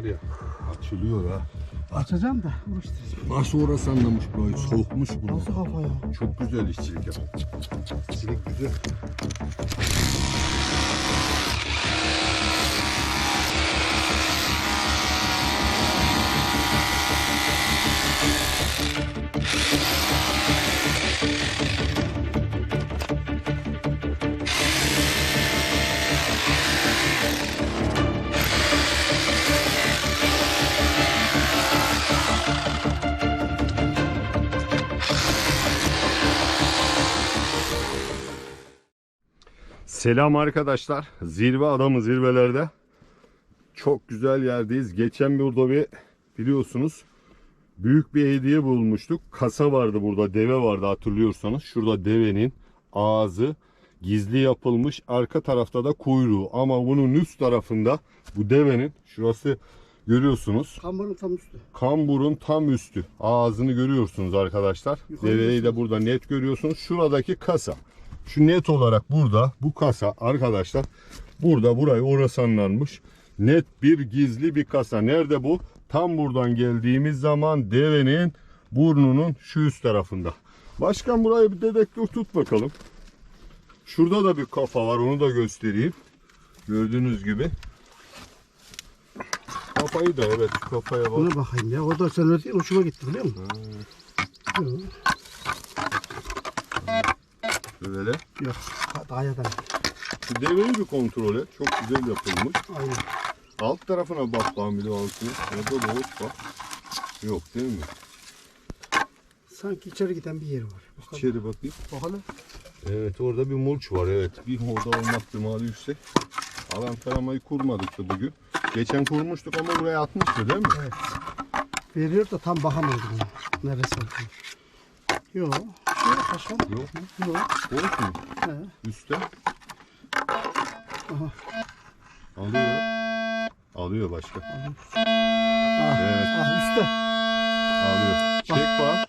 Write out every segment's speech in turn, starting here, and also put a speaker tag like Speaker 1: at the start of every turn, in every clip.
Speaker 1: var ya açılıyor ha.
Speaker 2: Açacağım da uğraştıracağım.
Speaker 1: Nasıl orası anlamış burayı? Soğukmuş bunu.
Speaker 2: Nasıl kafa ya?
Speaker 1: Çok güzel işçilik ya. İşçilik güzel. Selam arkadaşlar. Zirve adamı zirvelerde. Çok güzel yerdeyiz. Geçen burada bir biliyorsunuz büyük bir hediye bulmuştuk. Kasa vardı burada, deve vardı hatırlıyorsanız. Şurada devenin ağzı gizli yapılmış. Arka tarafta da kuyruğu. Ama bunun üst tarafında bu devenin şurası görüyorsunuz.
Speaker 2: Kamburun tam üstü.
Speaker 1: Kamburun tam üstü. Ağzını görüyorsunuz arkadaşlar.
Speaker 2: Yukarı
Speaker 1: Deveyi de burada net görüyorsunuz. Şuradaki kasa. Şu net olarak burada bu kasa arkadaşlar burada burayı orasanlanmış. Net bir gizli bir kasa. Nerede bu? Tam buradan geldiğimiz zaman devenin burnunun şu üst tarafında. Başkan burayı bir dedektör tut bakalım. Şurada da bir kafa var onu da göstereyim. Gördüğünüz gibi. Kafayı da evet kafaya bak.
Speaker 2: Buna bakayım ya. O da sen öyle hoşuma gitti biliyor musun? Yok.
Speaker 1: Böyle.
Speaker 2: Yok. Ha, Daha yakın.
Speaker 1: Şu devreyi bir kontrol et. Çok güzel yapılmış.
Speaker 2: Aynen.
Speaker 1: Alt tarafına bak de altına. Orada da ot var. Yok değil mi?
Speaker 2: Sanki içeri giden bir yer var. Bakalım.
Speaker 1: İçeri bakayım.
Speaker 2: Bakalım.
Speaker 1: Evet orada bir mulç var evet. Bir orada olma ihtimali yüksek. Alan taramayı kurmadık da bugün. Geçen kurmuştuk ama buraya atmıştı değil mi?
Speaker 2: Evet. Veriyor da tam bakamadım ona. Neresi olduğunu. Yok. Yok başka.
Speaker 1: Yok mu?
Speaker 2: Yok.
Speaker 1: Ot mu?
Speaker 2: He.
Speaker 1: Üstte.
Speaker 2: Aha.
Speaker 1: Alıyor. Alıyor başka.
Speaker 2: Ah,
Speaker 1: Evet.
Speaker 2: ah üstte.
Speaker 1: Alıyor. Çek bak.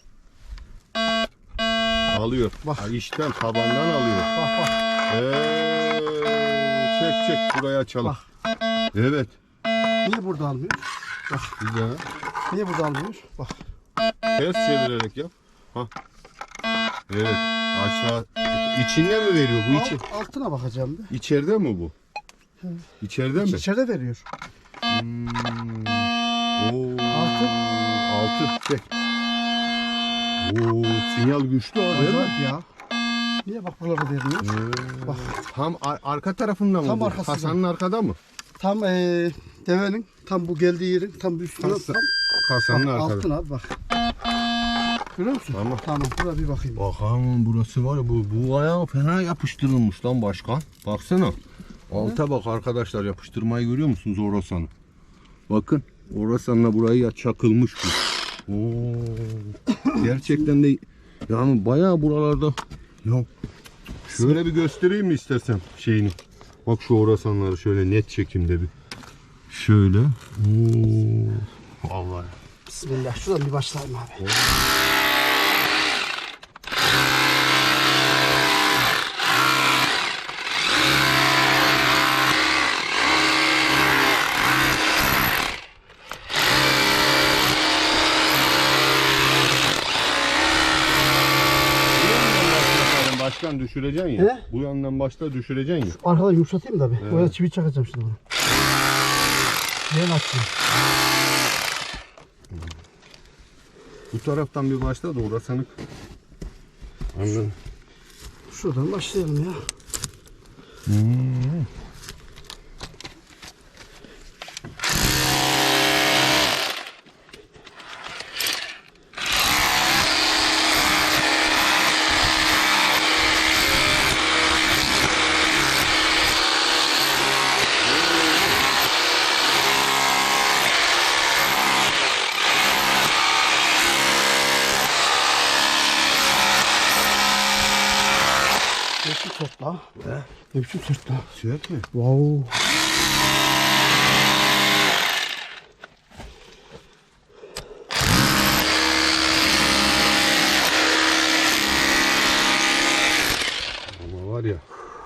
Speaker 1: Alıyor.
Speaker 2: Bak.
Speaker 1: Ha, içten tabandan alıyor.
Speaker 2: Bak bak.
Speaker 1: Ee, çek çek burayı açalım.
Speaker 2: Bak.
Speaker 1: Evet.
Speaker 2: Niye burada almıyor?
Speaker 1: Güzel.
Speaker 2: Niye burada almıyor? Bak.
Speaker 1: Ters çevirerek yap. Ha. Evet. Aşağı. İçinde mi veriyor bu içi?
Speaker 2: Alt, altına bakacağım da.
Speaker 1: İçeride mi bu? İçeride mi?
Speaker 2: İçeride veriyor.
Speaker 1: Hmm. Oo.
Speaker 2: Altı.
Speaker 1: Altı. Çek. Oo, sinyal güçlü abi.
Speaker 2: Evet ya. Niye bak buralarda vermiyor?
Speaker 1: Ee,
Speaker 2: Bak.
Speaker 1: Tam ar- arka tarafında mı
Speaker 2: Tam arkasında.
Speaker 1: Kasanın arkada mı?
Speaker 2: Tam eee devenin tam bu geldiği yerin tam bir üstüne
Speaker 1: Kasa-
Speaker 2: tam
Speaker 1: Kasanın arkada.
Speaker 2: altına bak. Görüyor musun?
Speaker 1: Tamam.
Speaker 2: Tamam. Burada bir bakayım.
Speaker 1: Bakalım burası var ya bu, bu ayağı fena yapıştırılmış lan başkan. Baksana. Alta bak arkadaşlar yapıştırmayı görüyor musunuz Orasan'ı? Bakın Orasan'la burayı ya çakılmış bu. Oo. Gerçekten de yani bayağı buralarda ya şöyle bir göstereyim mi istersen şeyini. Bak şu Orasan'ları şöyle net çekimde bir. Şöyle. Oo. Vallahi.
Speaker 2: Bismillah. Şuradan bir başlayalım abi.
Speaker 1: Başkan düşüreceksin ya.
Speaker 2: He?
Speaker 1: Bu yandan başta düşüreceksin ya.
Speaker 2: Arkadan yumuşatayım da bir. Oraya çivi çakacağım şimdi bunu. Yeni açayım.
Speaker 1: Bu taraftan bir başla da orasını Anladım.
Speaker 2: Şuradan başlayalım ya. Ne biçim sert la? Ne biçim sert la?
Speaker 1: Sert mi?
Speaker 2: Wow.
Speaker 1: Ama var ya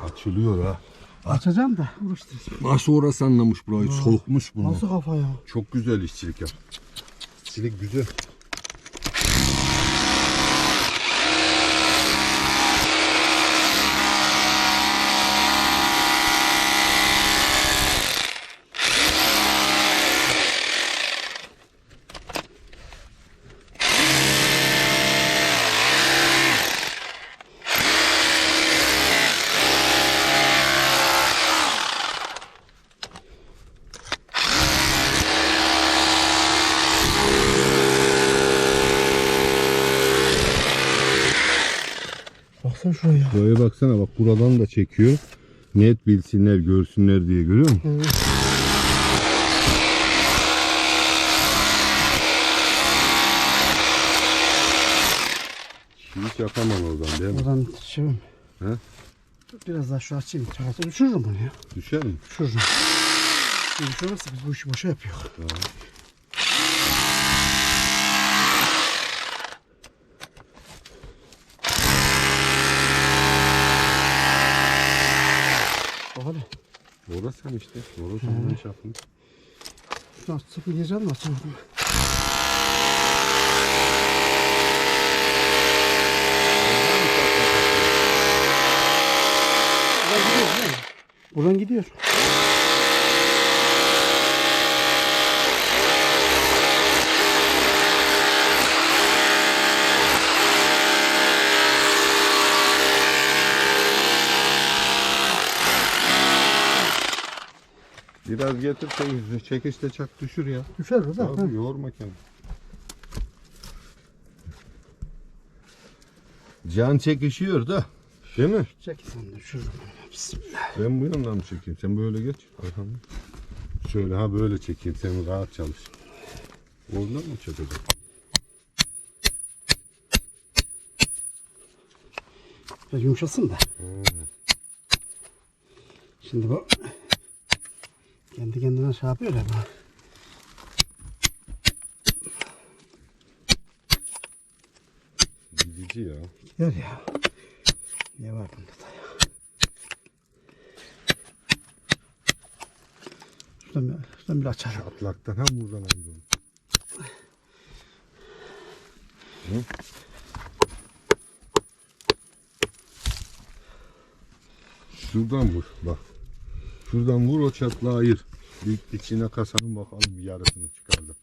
Speaker 1: açılıyor ha.
Speaker 2: Açacağım da uğraştıracağım.
Speaker 1: Nasıl orası anlamış burayı? Soğukmuş bunu.
Speaker 2: Nasıl kafa ya?
Speaker 1: Çok güzel işçilik ya. İşçilik güzel.
Speaker 2: Baksana şuraya.
Speaker 1: Buraya baksana bak buradan da çekiyor. Net bilsinler, görsünler diye görüyor musun?
Speaker 2: Evet.
Speaker 1: Hiç yakamam oradan değil mi?
Speaker 2: Şey mi?
Speaker 1: He?
Speaker 2: Biraz daha şu açayım. Çarpı düşürürüm bunu ya.
Speaker 1: Düşer mi?
Speaker 2: Düşürürüm. Bir düşürürse biz bu işi boşa yapıyoruz. Bak hadi.
Speaker 1: Orası sen işte. Orası sen şey yapmış.
Speaker 2: Şunu açıp yiyeceğim mi açamadım. Buradan gidiyor? Buradan gidiyor.
Speaker 1: Biraz getir çekiş, çekişte çak düşür ya.
Speaker 2: Düşer o da.
Speaker 1: Abi yorma kendini. Can çekişiyor da. Değil mi?
Speaker 2: Çek sen de düşürürüm. Bismillah.
Speaker 1: Ben bu yandan mı çekeyim? Sen böyle geç. Arkamda. Şöyle ha böyle çekeyim. Sen rahat çalış. Oradan mı çekeceğim?
Speaker 2: Biraz yumuşasın da. Şimdi bu kendi kendine şey yapıyor ya bu.
Speaker 1: Gidici ya.
Speaker 2: Gider ya. Ne var bunda da ya. Şuradan, bir- şuradan bir açarım.
Speaker 1: Atlaktan hem buradan buradan. Hı? Şuradan vur bak. Şuradan vur o çatlağı ayır. Bir içine kasanın bakalım bir yarısını çıkardım.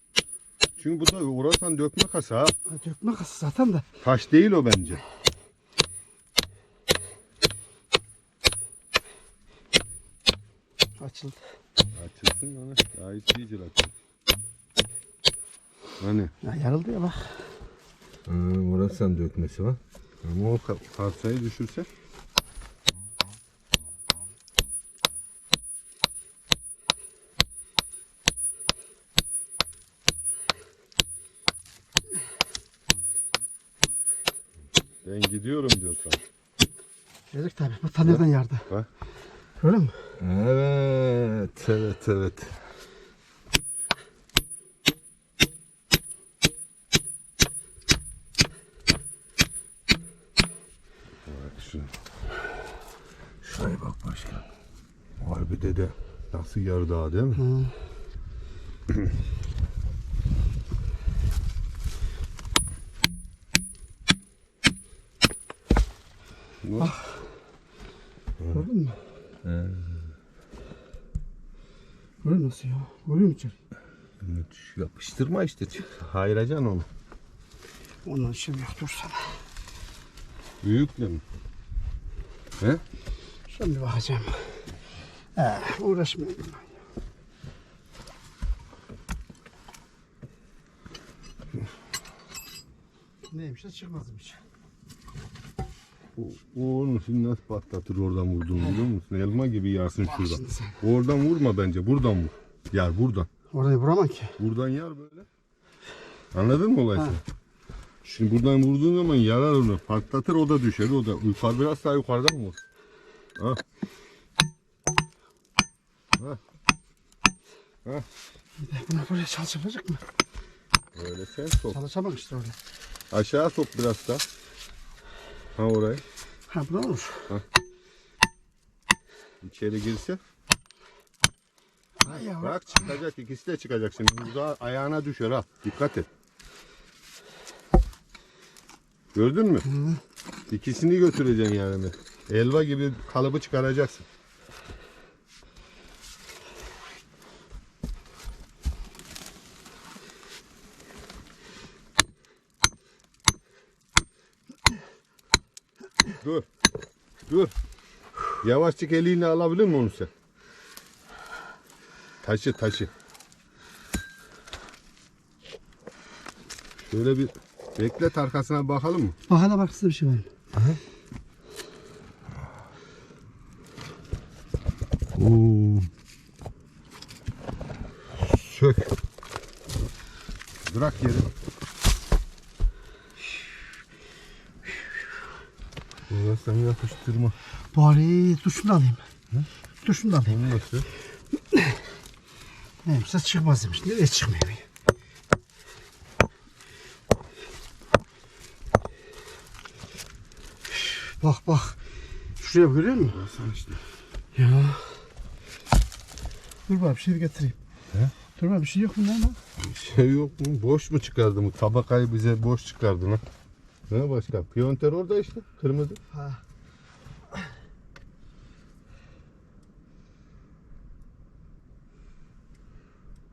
Speaker 1: Çünkü bu da orasan dökme kasa ha.
Speaker 2: Dökme kası zaten de.
Speaker 1: Taş değil o bence.
Speaker 2: Açıldı.
Speaker 1: Açılsın lan. Daha hiç iyice açılsın. Hani?
Speaker 2: Ya yarıldı ya bak.
Speaker 1: Ha, orasan dökmesi var. Ama o ka- parçayı Ben gidiyorum diyorsan.
Speaker 2: Gelecek tabii. Bataryadan yardı.
Speaker 1: Bak.
Speaker 2: Öyle mi?
Speaker 1: Evet, evet, evet. Bak şuna. Şuraya bak başkan. Harbi dede. Nasıl yarı daha değil mi?
Speaker 2: Hı.
Speaker 1: Bu-
Speaker 2: Gördün mü? Görüyor musun nasıl ya? Görüyor musun içeri?
Speaker 1: Yapıştırma işte. Hayıracaksın onu.
Speaker 2: Ondan işim yok dur sana.
Speaker 1: Büyükle mi? He?
Speaker 2: Şimdi bakacağım. Ee, uğraşmayayım. Neymiş de çıkmazım
Speaker 1: O, o onu şimdi nasıl patlatır oradan vurduğunu biliyor musun? Elma gibi yarsın
Speaker 2: Bak
Speaker 1: şuradan.
Speaker 2: şimdi sen.
Speaker 1: Oradan vurma bence. Buradan vur. Yar buradan.
Speaker 2: Orayı vuramam ki.
Speaker 1: Buradan yar böyle. Anladın mı olayı sen? Şimdi buradan vurduğun zaman yarar onu. Patlatır o da düşer. O da yukarı biraz daha yukarıdan vur. Ha. Ha. Ha.
Speaker 2: Bir de bunu buraya çalışabilecek mi?
Speaker 1: Öyle sen sok.
Speaker 2: Çalışamam işte öyle.
Speaker 1: Aşağı sok biraz daha. Ha orayı.
Speaker 2: Ha bu da olur.
Speaker 1: İçine içeri girse.
Speaker 2: Ay yavrum.
Speaker 1: Bak çıkacak ikisi de çıkacak şimdi. Burada ayağına düşer ha. Dikkat et. Gördün mü? İkisini götüreceksin yani. Elva gibi kalıbı çıkaracaksın. Dur. Dur. Yavaşçık eliyle alabilir mi onu sen? Taşı taşı. Şöyle bir beklet arkasına bakalım mı?
Speaker 2: Bak size bir şey var mı?
Speaker 1: Burası yapıştırma.
Speaker 2: Bari dur şunu da alayım. Dur şunu da alayım.
Speaker 1: Onu nasıl?
Speaker 2: Neymiş ses çıkmaz demiş. Nereye çıkmıyor? Bak bak. Şuraya görüyor musun?
Speaker 1: Burası işte.
Speaker 2: Ya. Dur bak bir şey getireyim.
Speaker 1: He?
Speaker 2: Dur bak bir şey yok mu lan? bak?
Speaker 1: Şey yok mu? Boş mu çıkardı bu? Tabakayı bize boş çıkardı lan. Ne başka? Piyonter orada işte. Kırmızı.
Speaker 2: Ha.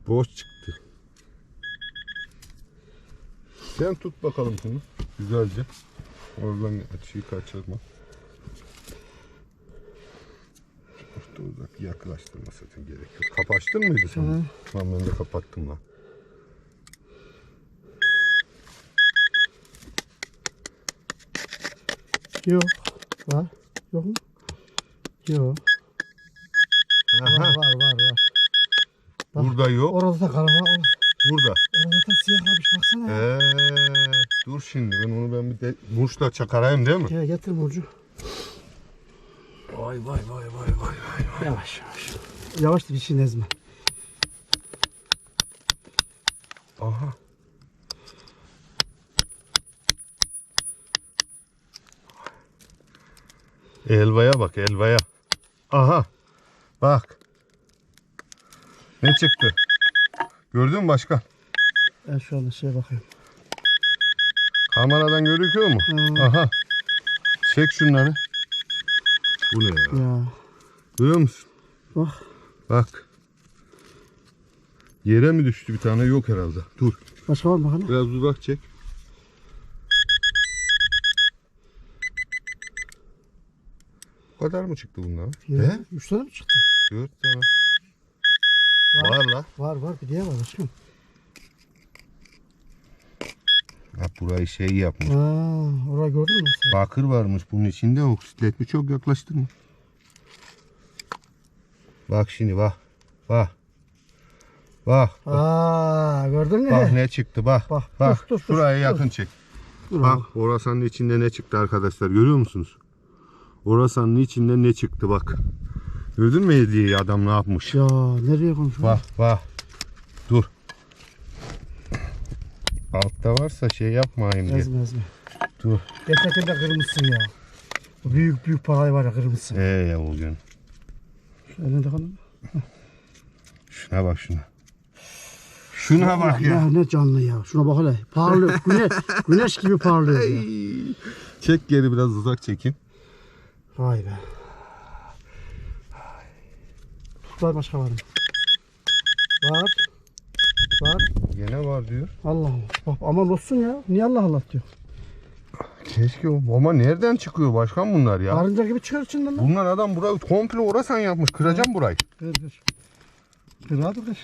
Speaker 1: Boş çıktı. Sen tut bakalım şunu. Güzelce. Oradan açıyı kaçırma. Çok da uzak yaklaştırma sakın gerek yok. Kapattın mıydı sen?
Speaker 2: Hı.
Speaker 1: Tamam ben de kapattım lan.
Speaker 2: Yok. Var. Yok mu? Yok. Var
Speaker 1: Aha,
Speaker 2: var var var. Bak.
Speaker 1: burada yok.
Speaker 2: Orada da var. Or-
Speaker 1: Burada.
Speaker 2: Orada da siyahlamış baksana. ya.
Speaker 1: Ee, dur şimdi ben onu ben bir de muşla çakarayım değil mi?
Speaker 2: Gel getir Burcu.
Speaker 1: Vay vay vay vay vay vay.
Speaker 2: Yavaş yavaş. Yavaş da bir şey ezme.
Speaker 1: Elvaya bak elvaya. Aha. Bak. Ne çıktı? Gördün mü başkan?
Speaker 2: Ben şu anda şeye bakıyorum.
Speaker 1: Kameradan gözüküyor mu?
Speaker 2: Hı.
Speaker 1: Aha. Çek şunları. Bu ne ya?
Speaker 2: Ya.
Speaker 1: Görüyor musun?
Speaker 2: Bak.
Speaker 1: Bak. Yere mi düştü bir tane? Yok herhalde. Dur.
Speaker 2: Başka var mı?
Speaker 1: Biraz uzak çek. Kadar mı çıktı bunlar?
Speaker 2: Ya,
Speaker 1: He?
Speaker 2: Üç tane mi çıktı?
Speaker 1: Dört tane.
Speaker 2: Var.
Speaker 1: Var la.
Speaker 2: Var var bir diye var başkanım.
Speaker 1: Bak burayı şey yapmış.
Speaker 2: Aa, orayı gördün mü sen?
Speaker 1: Bakır varmış bunun içinde oksitletmiş. Çok yaklaştırma. Bak şimdi bak. Bak. Bak.
Speaker 2: Aa, gördün mü?
Speaker 1: Bak ne çıktı bak.
Speaker 2: Bak,
Speaker 1: Bak.
Speaker 2: dur, dur, dur,
Speaker 1: Şuraya
Speaker 2: dur.
Speaker 1: yakın çek.
Speaker 2: Dur
Speaker 1: Bak orasanın içinde ne çıktı arkadaşlar görüyor musunuz? Orasanın içinde ne çıktı bak. Gördün mü hediyeyi adam ne yapmış?
Speaker 2: Ya nereye konuşuyorsun?
Speaker 1: Bak bak. Dur. Altta varsa şey yapmayayım diye.
Speaker 2: Ezme ezme.
Speaker 1: Dur.
Speaker 2: Gerçekten de kırmızısın ya. Büyük büyük parayı var ya kırmızısın.
Speaker 1: Ee ya bugün.
Speaker 2: Elinde kalın.
Speaker 1: Şuna bak şuna. Şuna bak ya.
Speaker 2: Ne, ne canlı ya. Şuna bak hele. Parlıyor. Güneş, güneş gibi parlıyor ya.
Speaker 1: Çek geri biraz uzak çekin.
Speaker 2: Vay be. Tutlar başka var mı? Var. Var.
Speaker 1: Gene var diyor.
Speaker 2: Allah Allah. Bak aman olsun ya. Niye Allah Allah diyor.
Speaker 1: Keşke o. Ama nereden çıkıyor başkan bunlar ya?
Speaker 2: Karınca gibi çıkar içinden lan.
Speaker 1: Bunlar adam burayı komple orasan yapmış. Kıracağım burayı.
Speaker 2: Kır kır. Kır hadi kır.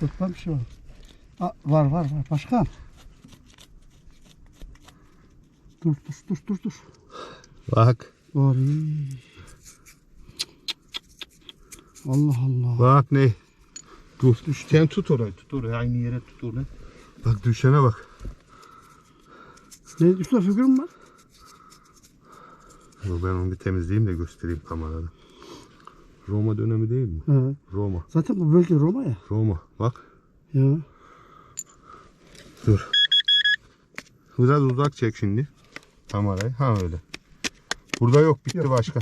Speaker 2: Tutma bir şey var. Aa, var var var. Başka? Dur dur dur dur dur.
Speaker 1: Bak.
Speaker 2: İyi. Allah Allah.
Speaker 1: Bak ne? Dur. Sen tut orayı. Tut orayı. Aynı yere tut orayı. Bak düşene bak.
Speaker 2: Ne üstüne figür mü var?
Speaker 1: Dur ben onu bir temizleyeyim de göstereyim kamerada. Roma dönemi değil mi?
Speaker 2: He.
Speaker 1: Roma.
Speaker 2: Zaten bu bölge Roma ya.
Speaker 1: Roma. Bak.
Speaker 2: Ya.
Speaker 1: Dur. Biraz uzak çek şimdi. Kamerayı. Ha öyle. Burada yok. Bitti
Speaker 2: Yok.
Speaker 1: başka.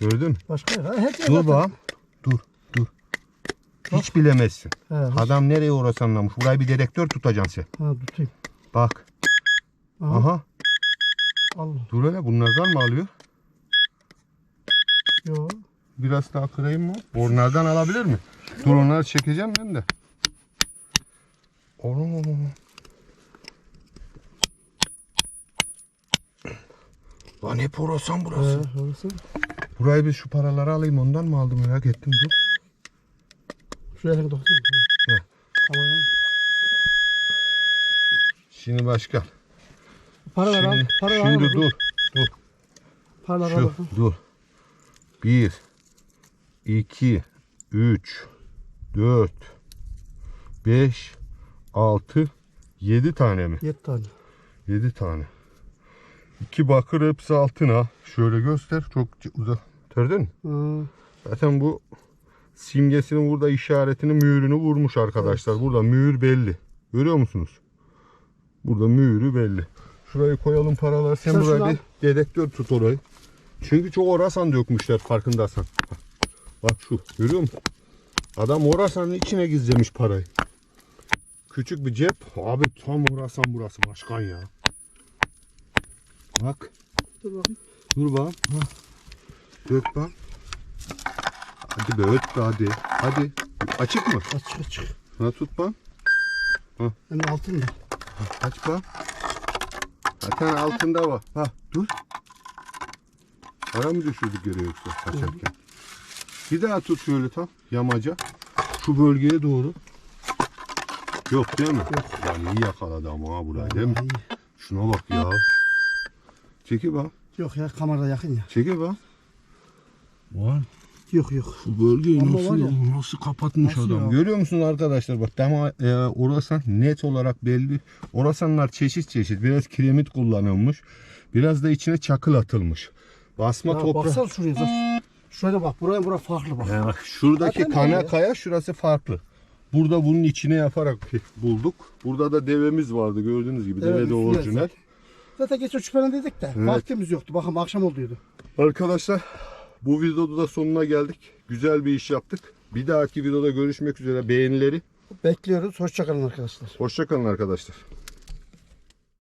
Speaker 1: Gördün mü?
Speaker 2: Başka yer. Her yer
Speaker 1: Dur bakalım. Dur. Dur. Hiç bilemezsin.
Speaker 2: He,
Speaker 1: Adam nereye orası anlamış. Burayı bir dedektör tutacaksın sen.
Speaker 2: Ha tutayım.
Speaker 1: Bak.
Speaker 2: Aha.
Speaker 1: Aha.
Speaker 2: Allah.
Speaker 1: Dur hele bunlardan mı alıyor?
Speaker 2: Yo.
Speaker 1: Biraz daha kırayım mı? Onlardan alabilir mi? Dur onları çekeceğim ben de. Oo. Lan hep orasan burası.
Speaker 2: He, orası.
Speaker 1: Burayı bir şu paraları alayım ondan mı aldım merak ettim dur.
Speaker 2: Şuraya kadar. Tamam.
Speaker 1: Şimdi başka.
Speaker 2: Paralar al. Paralar al.
Speaker 1: şimdi dur. Dur.
Speaker 2: Paralar al.
Speaker 1: dur. 1 2 3 4 5 6 7 tane mi?
Speaker 2: 7 tane.
Speaker 1: 7 tane. 2 bakır hepsi altına. Şöyle göster. Çok uzak. Gördün mü? Zaten bu simgesinin burada işaretini mühürünü vurmuş arkadaşlar. Burada mühür belli. Görüyor musunuz? Burada mühürü belli. Şurayı koyalım paralar. Sen,
Speaker 2: Sen al.
Speaker 1: bir dedektör tut orayı. Çünkü çok orasan dökmüşler farkındaysan. Bak, şu görüyor musun? Adam orasanın içine gizlemiş parayı. Küçük bir cep. Abi tam orasan burası başkan ya. Bak.
Speaker 2: Dur bakayım.
Speaker 1: Dur bak. Ha. Dök bak. Hadi be öt be hadi. Hadi. Açık mı?
Speaker 2: Aç aç.
Speaker 1: Ha tut bak.
Speaker 2: Hem de altın da.
Speaker 1: Aç bak. Zaten altında var. Ha dur. Para mı düşürdük yere yoksa açarken? Bir daha tut şöyle tam yamaca. Şu bölgeye doğru. Yok değil mi?
Speaker 2: Yok.
Speaker 1: Ya iyi yakaladı ama ha burayı değil mi?
Speaker 2: İyi.
Speaker 1: Şuna bak ya. Çeki bak.
Speaker 2: Yok ya kamerada yakın ya.
Speaker 1: Çeki bak. Var.
Speaker 2: Yok yok.
Speaker 1: Bu bölgeyi
Speaker 2: Ama
Speaker 1: nasıl,
Speaker 2: ya-
Speaker 1: nasıl kapatmış
Speaker 2: Nasıl
Speaker 1: adam.
Speaker 2: ya?
Speaker 1: Görüyor musunuz arkadaşlar bak dama e, orasan net olarak belli. Orasanlar çeşit çeşit. Biraz kiremit kullanılmış. Biraz da içine çakıl atılmış. Basma
Speaker 2: Ya
Speaker 1: toprağı.
Speaker 2: baksana şuraya. Bak. Şuraya bak. Buraya bura farklı bak.
Speaker 1: Ya bak şuradaki
Speaker 2: Zaten
Speaker 1: kana
Speaker 2: öyle.
Speaker 1: kaya şurası farklı. Burada bunun içine yaparak bulduk. Burada da devemiz vardı gördüğünüz gibi.
Speaker 2: Evet,
Speaker 1: Deve de orijinal.
Speaker 2: zaten. Geç şüphelen dedik de.
Speaker 1: Evet.
Speaker 2: Vaktimiz yoktu. Bakın akşam olduydu.
Speaker 1: Arkadaşlar bu videoda da sonuna geldik. Güzel bir iş yaptık. Bir dahaki videoda görüşmek üzere. Beğenileri.
Speaker 2: Bekliyoruz. Hoşçakalın arkadaşlar.
Speaker 1: Hoşçakalın arkadaşlar.